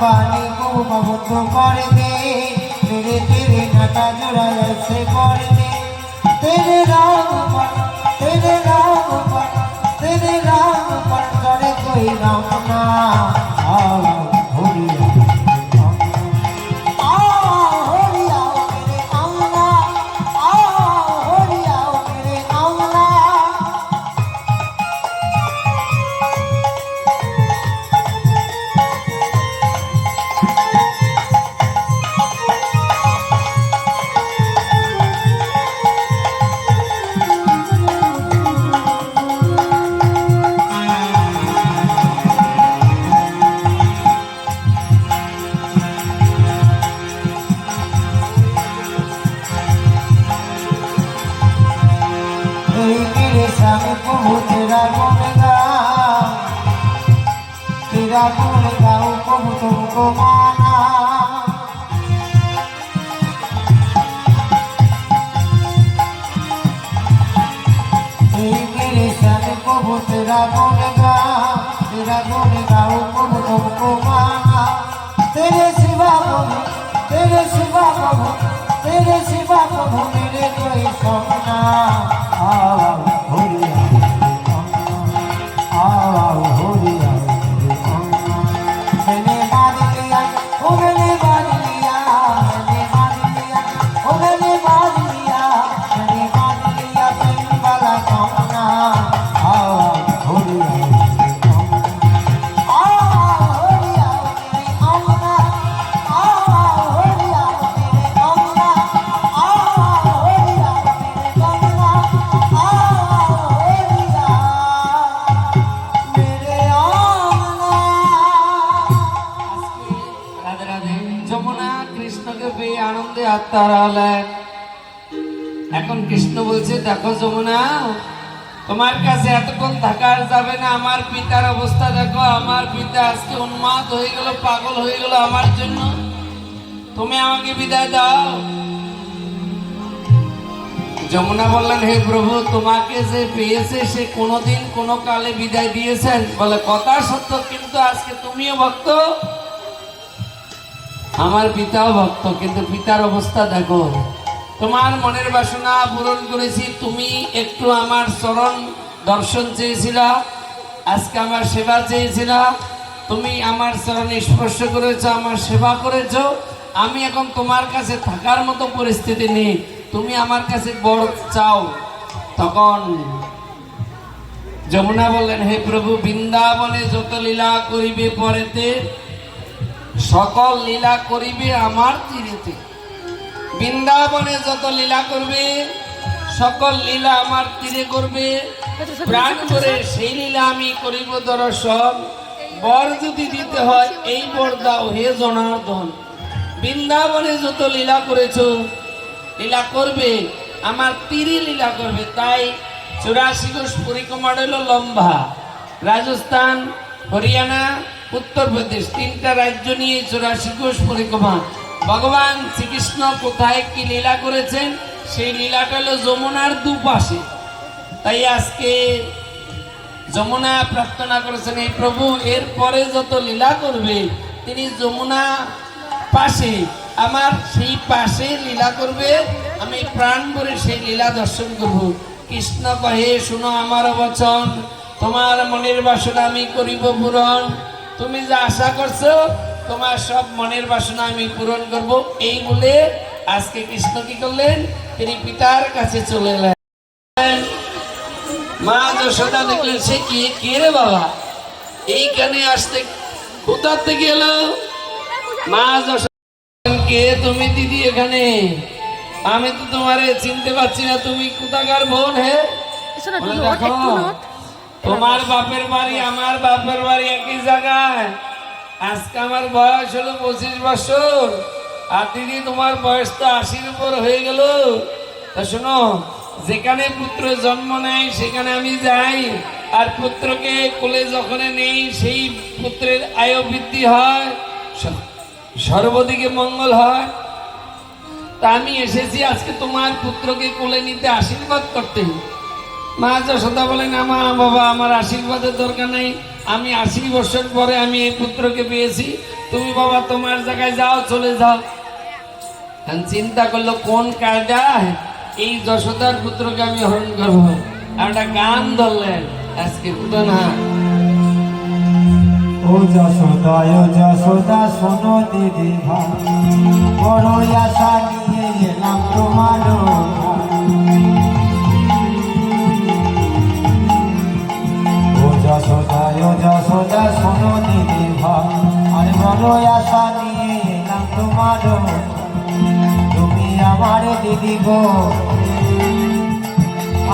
मेरे मन पानी को बहुत कर दे मेरे तेरे नाटा जुड़ा ऐसे कर दे तेरे राम पर तेरे राम मेरा भूल जाओ तुम तुमको माना मेरे सन को तेरा गुण गा तेरा गुण गाओ तुम तुमको माना तेरे सिवा प्रभु तेरे सिवा प्रभु तेरे सिवा प्रभु मेरे कोई सोना भूल তোমার কাছে এতক্ষণ থাকা যাবে না, আমার পিতার অবস্থা দেখো, আমার পিতা আজকে উন্মাদ হয়ে গেল, পাগল হয়ে গেল আমার জন্য। তুমি আমাকে বিদায় দাও। যমুনা বললেন, হে প্রভু, তোমাকে যে পেয়েছে, সে কোনোদিন কোনো কালে বিদায় দিয়েছেন। বলে, কথা সত্য, কিন্তু আজকে তুমিও ভক্ত। আমার পিতাও ভক্ত, কিন্তু পিতার অবস্থা দেখো। তোমার মনের বাসনা পূরণ করেছি, তুমি একটু আমার চরণ দর্শন চেয়েছিল, আজকে আমার সেবা চেয়েছিল, তুমি আমার চরণে স্পর্শ করেছ, আমার সেবা করেছ, আমি এখন তোমার কাছে থাকার মতো পরিস্থিতি নেই, তুমি আমার কাছে বড় চাও। তখন যমুনা বললেন, হে প্রভু, বৃন্দাবনে যত লীলা করিবে পরেতে, সকল লীলা করিবে আমার তীরেতে। বৃন্দাবনে যত লীলা করবে, সকল লীলা আমার তীরে করবে। প্রাণ করে সেই লীলা আমি করিব দর্শন। বর যদি দিতে হয়, এই বর দাও হে জনার্দন। বৃন্দাবনে যত লীলা করেছ, লীলা করবে, আমার তীরে লীলা করবে, তাই চুরাশি কোষ পরিক্রমা হলো লম্বা। রাজস্থান, হরিয়ানা উত্তরপ্রদেশ তিনটা রাজ্য নিয়ে চুরাশি কোষ পরিক্রমা। ভগবান শ্রীকৃষ্ণ কোথায় কি লীলা করেছেন? সেই লীলাটা হলো যমুনার দুপাশে। তাই আজকে যমুনা প্রার্থনা করেছেন এই প্রভু, এর পরে যত লীলা করবে, তিনি যমুনা পাশে, আমার সেই পাশে লীলা করবে, আমি প্রাণ করে সেই লীলা দর্শন করব। কৃষ্ণ কহে, শুনো আমার বচন, তোমার মনের বাসনা আমি করিব পূরণ। তুমি যা আশা করছ তোমার সব মনের বাসনা আমি পূরণ করব। এই বলে আজকে কৃষ্ণ কি করলেন? তিনি পিতার কাছে চলে এলেন মা যশোদা দেখলেন সে কি? কে রে বাবা? এইখানে আসতে কোথার থেকে এলো? মা যশোদা কে তুমি দিদি এখানে? আমি তো তোমারে চিনতে পারছি না তুমি কোথাকার বোন হে? দেখো তোমার বাপের বাড়ি আমার বাপের বাড়ি একই জায়গায়। আজকে আমার বয়স হলো পঁচিশ বছর। আর দিদি, তোমার বয়স তো আশির উপর হয়ে গেল। তা শোনো, যেখানে পুত্র জন্ম নেয়, সেখানে আমি যাই। আর পুত্রকে কোলে যখন নেই, সেই পুত্রের আয়ু বৃদ্ধি হয়। সর্বদিকে মঙ্গল হয়। তা আমি এসেছি আজকে তোমার পুত্রকে কোলে নিতে আশীর্বাদ করতে। মা যশোদা বলেন আমা বাবা, আমার আশীর্বাদের দরকার নেই। আমি আশি বছর পরে আমি এই পুত্রকে পেয়েছি। তুমি বাবা, তোমার জায়গায় যাও, চলে যাও। চিন্তা করল, কোন কায়দায় এই যশোদার পুত্রকে আমি হরণ করব? একটা গান ধরলেন, আজকে পুতনা ও যশোদা ও যশোদা, শোনো দিদি ভাই বড় আশা নিয়ে এলাম তোমার যশোদা শোনো দিদি ভাই আর বড় আশা নিয়ে এলাম তোমার তুমি আমার দিদি গো।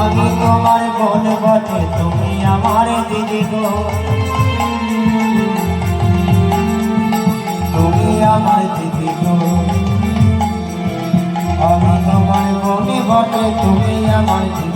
আমি তোমার বোন বটে, তুমি আমার দিদি গো। তুমি আমার দিদি গো আমি তোমার বনে বটে, তুমি আমার দিদি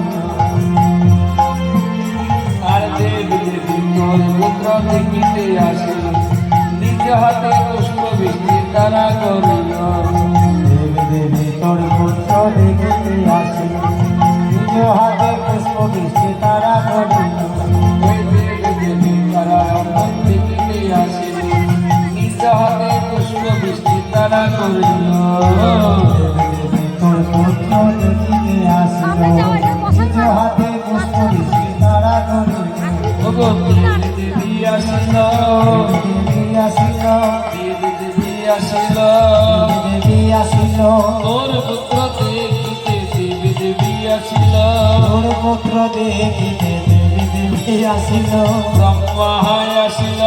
তোর পুত্র দেখিতে দেব দেবী আসিল। তোর পুত্র দেখিতে দেবী দেবী আসিল। ব্রহ্মায় আসিল।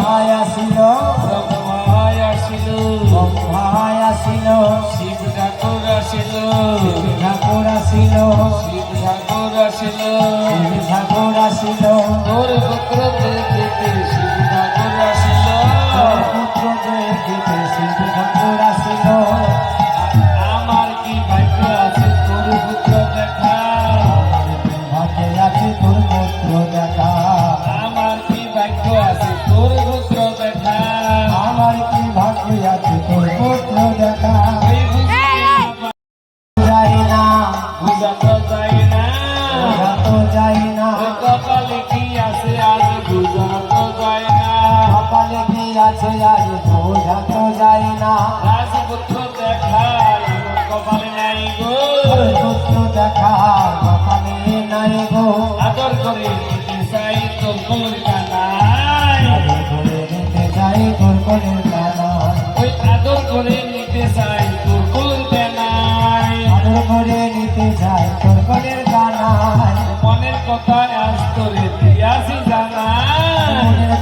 ভাই আসিল। ব্রহ্মায় আসিল। ভাই আসিল। শিব ঠাকুর আসিল। ঠাকুর আসিল। শিব ঠাকুর আসিল। দেবী ঠাকুর আসিল। তোর পুত্র দেখিতে শিব আমার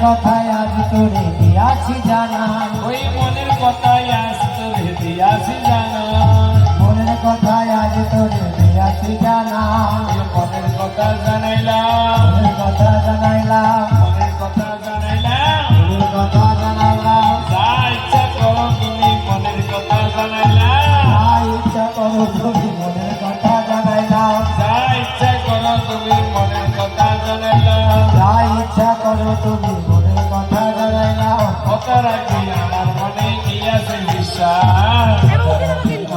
কথায় আজ তোরে দিয়াছি জানা ওই মনের কথায় আজ তোরে দিয়াছি জানা মনের কথায় আজ তোরে দিয়াছি জানা মনের কথা জানাইলা কথা জানাইলাম। রাখি আমার মনে আছে বিশ্বাস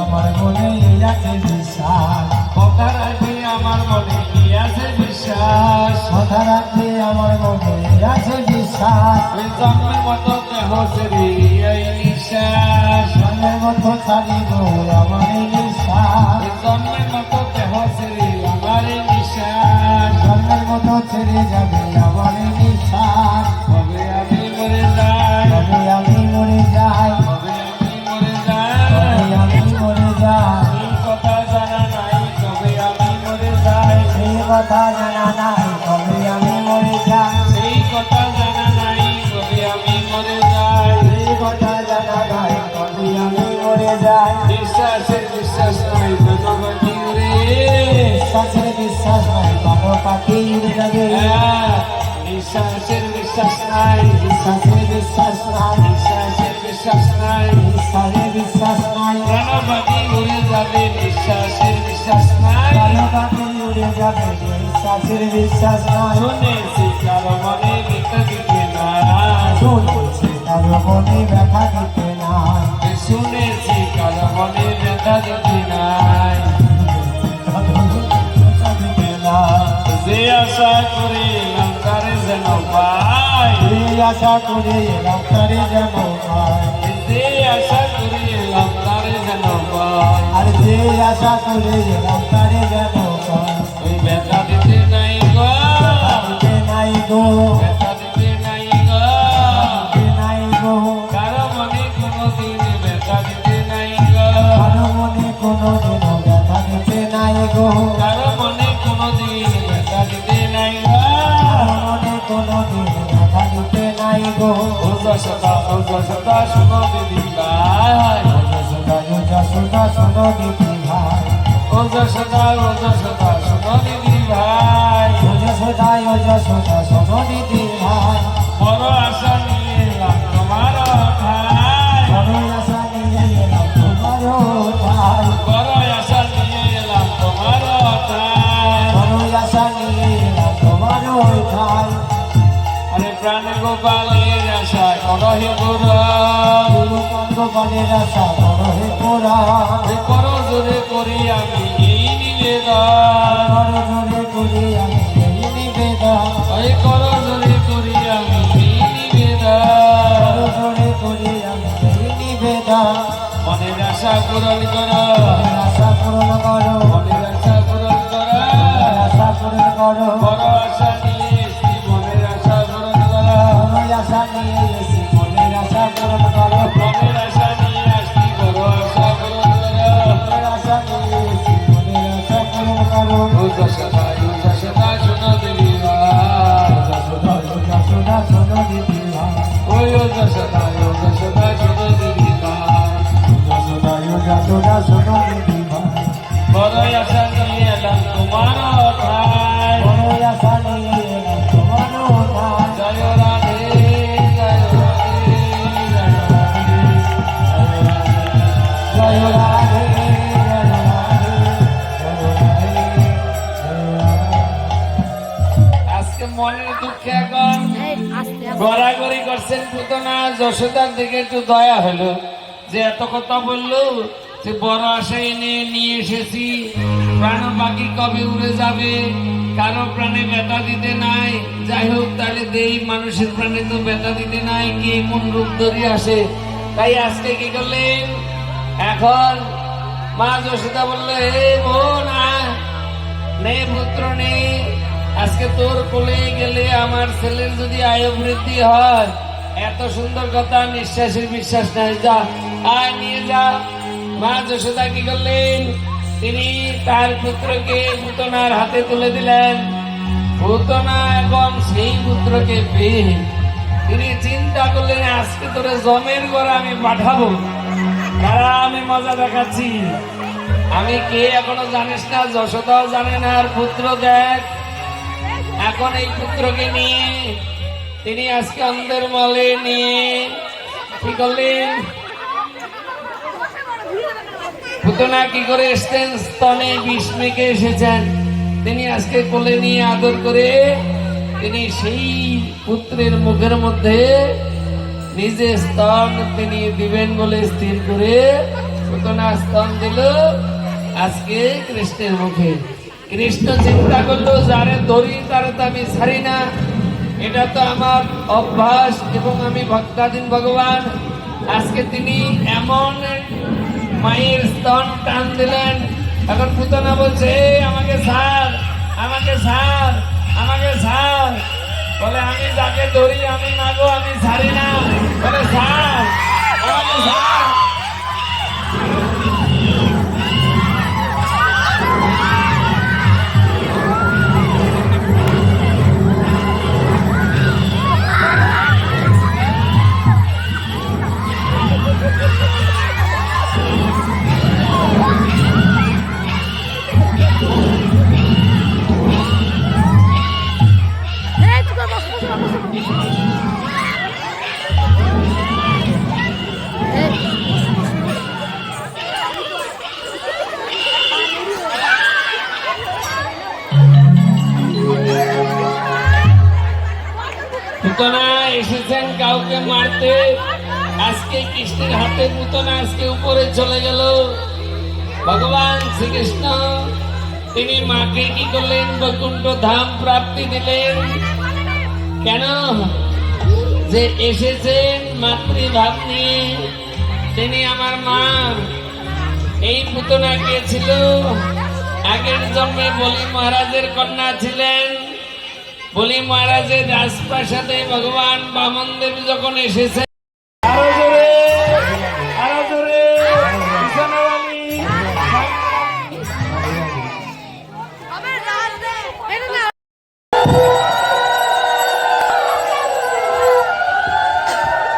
আমার মনে এই আছে বিশ্বাস। কথা রাখি আমার মনে আছে বিশ্বাস কথা রাখলে আমার মনে এই আছে বিশ্বাস ওই জন্মের মতো দেহ সেরি নিঃশ্বাস মনের মতো ছাড়িব আমার এই বিশ্বাস ওই মতো দেহ সেরি আমার জন্মের মতো ছেড়ে যাবে। মরে যাই বিশ্বাসের বিশ্বাস নাই রে। বিশ্বাসের বিশ্বাস নাই কারও পাখি উড়ে যাবে হ্যাঁ, নিঃশ্বাসের বিশ্বাস নাই। বিশ্বাসে বিশ্বাস নাই। নিঃশ্বাসের বিশ্বাস নাই। বিশ্বাসে বিশ্বাস নাই। পাখি উড়ে যাবে নিঃশ্বাসের বিশ্বাস নাই। পাখি উড়ে যাবে বিশ্বাসের বিশ্বাস নাই। শুনেছি কারও মনে গীত দিতে না শুনেছি কারও মনে ব্যথা দিতে নাই শুনেছি মনে ব্যথা দিতে নাই। যে আশা করে এলাম তারে যেন পাই। এই আশা করে এলাম তারে যেন পাই। যে আশা করে এলাম তারে যেন পাই। আর যে আশা করে এলাম তারে যেন পাই। ওই ব্যথা দিতে নাই গো। দিতে নাই গো। কারও। মনে কোনো দিন ব্যথা দিতে নাই মনে কোনো দিন ব্যথা দিতে নাই গো। উদসতা উদসতা শুনো দিদি ভাই। যশোদা যশোদা শোনো দিদি ভাই। উদসতা উদসতা শুনো দিদি ভাই। যশোদা যশোদা শোনো দিদি ভাই। আশা করহে গোরা গুরু কন্দ বলের আশা বড় হে পোড়া করো জোরে করি আমি এই নিবেদন। বড় জোরে করি আমি এই নিবেদন। ওই করো জোরে করি আমি এই নিবেদন। জোরে করি আমি এই নিবেদন। মনের আশা পূরণ করো। মনের দুঃখে এখন গড়াগড়ি করছেন পুতনা যশোদার দিকে একটু দয়া হলো। যে এত কথা বলল যে বড় আশা এনে নিয়ে এসেছি। প্রাণ বাকি কবে উড়ে যাবে? কারও প্রাণে ব্যথা দিতে নাই। যাই হোক তাহলে দেই মানুষের প্রাণে তো ব্যথা দিতে নাই। কে কোন রূপ ধরে আসে? তাই আজকে কি করলেন? এখন মা যশোদা বলল হে বোন নে পুত্র নে। আজকে তোর কোলে গেলে আমার ছেলের যদি আয়ু বৃদ্ধি হয়, এত সুন্দর কথা নিঃশ্বাসের বিশ্বাস নাই, যা, আয় নিয়ে যা। মা যশোদা কি করলেন? তিনি তার পুত্রকে পুতনার হাতে তুলে দিলেন। পুতনা এবং সেই পুত্রকে পেয়ে তিনি চিন্তা করলেন, আজকে তোরে জমের ঘরে আমি পাঠাবো। তারা আমি মজা দেখাচ্ছি। আমি কে এখনও জানিস না, যশোদাও জানে না, আর পুত্র দেখ। এখন এই পুত্রকে নিয়ে তিনি আজকে অন্ধের মলে নিয়ে কি করলেন? পুতনা কি করে এসছেন? স্তনে বিষ মেখে এসেছেন। তিনি আজকে কোলে নিয়ে আদর করে তিনি সেই পুত্রের মুখের মধ্যে নিজে স্তন তিনি দিবেন বলে স্থির করে পুতনা স্তন দিল আজকে কৃষ্ণের মুখে। কৃষ্ণ চিন্তা করল, যারে ধরি, তারে তো আমি ছাড়ি না। এটা তো আমার অভ্যাস এবং আমি ভক্তাধীন ভগবান। আজকে তিনি এমন মায়ের স্তন টান দিলেন। এখন পুতনা বলছে আমাকে ছাড় আমাকে ছাড় আমাকে ছাড়। বলে, আমি যাকে ধরি, আমি মাগো, আমি ছাড়ি না। বলে, ছাড়, আমাকে ছাড়। আজকে কৃষ্ণের হাতে নূতন আজকে উপরে চলে গেল। ভগবান শ্রীকৃষ্ণ, তিনি মাকে কি করলেন? বৈকুণ্ঠ ধাম প্রাপ্তি দিলেন। কেন? যে এসেছেন মাতৃভাব নিয়ে। তিনি আমার মা। এই পুতনা কে ছিল? আগের জন্মে বলি মহারাজের কন্যা ছিলেন। বলি মহারাজের রাজপ্রাসাদে ভগবান বামন দেব যখন এসেছেন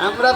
আমরা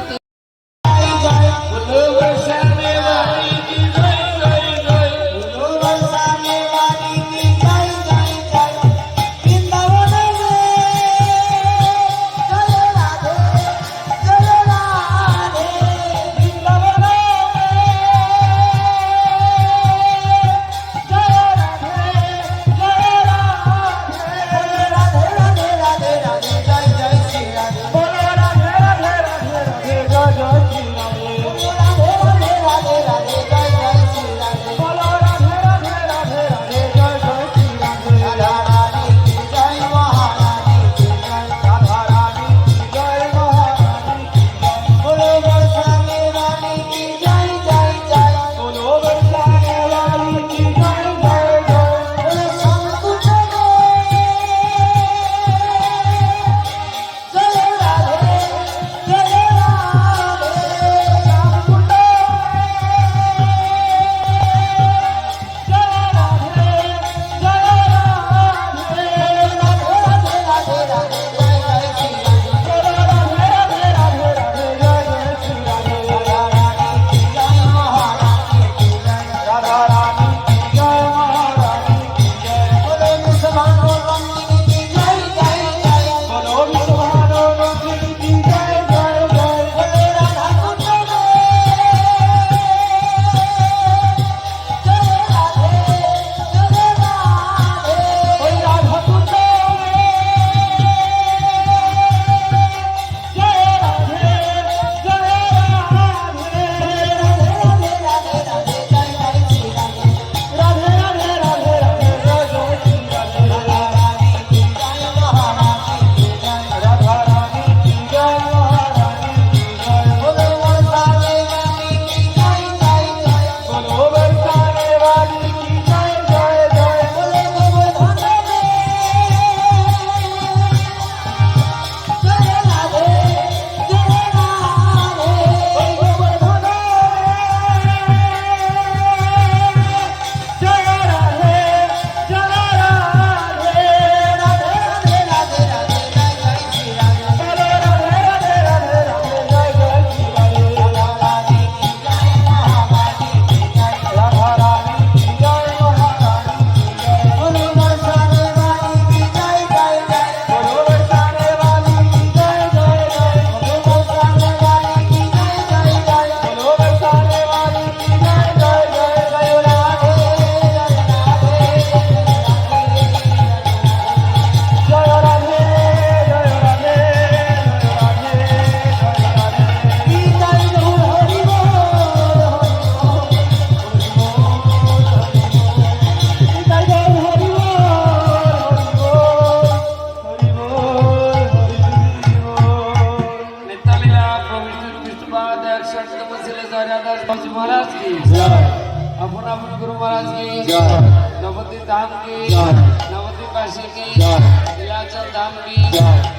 নবদ্বীপ বাসী কি জয়। নীলাচল ধাম কি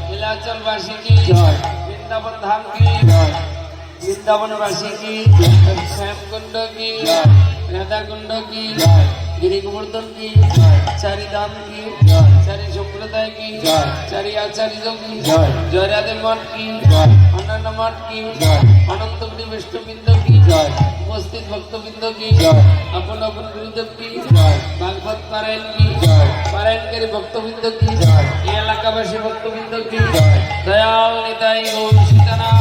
নীলাচল বৃন্দাবন ধাম কি বৃন্দাবন বাসী কি শ্যামকুণ্ড কি। রাধাকুণ্ড কি জয়। গিরি গোবর্ধন কি। চারি ধাম কি জয়। চারি সম্প্রদায় কি চারি আচার্য কি জয়রাধে মঠ কি অন্যান্য মঠ কি। অনন্তগুলি বিষ্ণুবৃন্দ কি উপস্থিত ভক্তবৃন্দ কি। আপন আপন গুরুদেব কি। ভাগবত পারায়ণ কি জয়। পারায়ণকারী ভক্তবৃন্দ কি। এই এলাকাবাসী ভক্তবৃন্দ কি। দয়াল নিতাই গৌর সীতারাম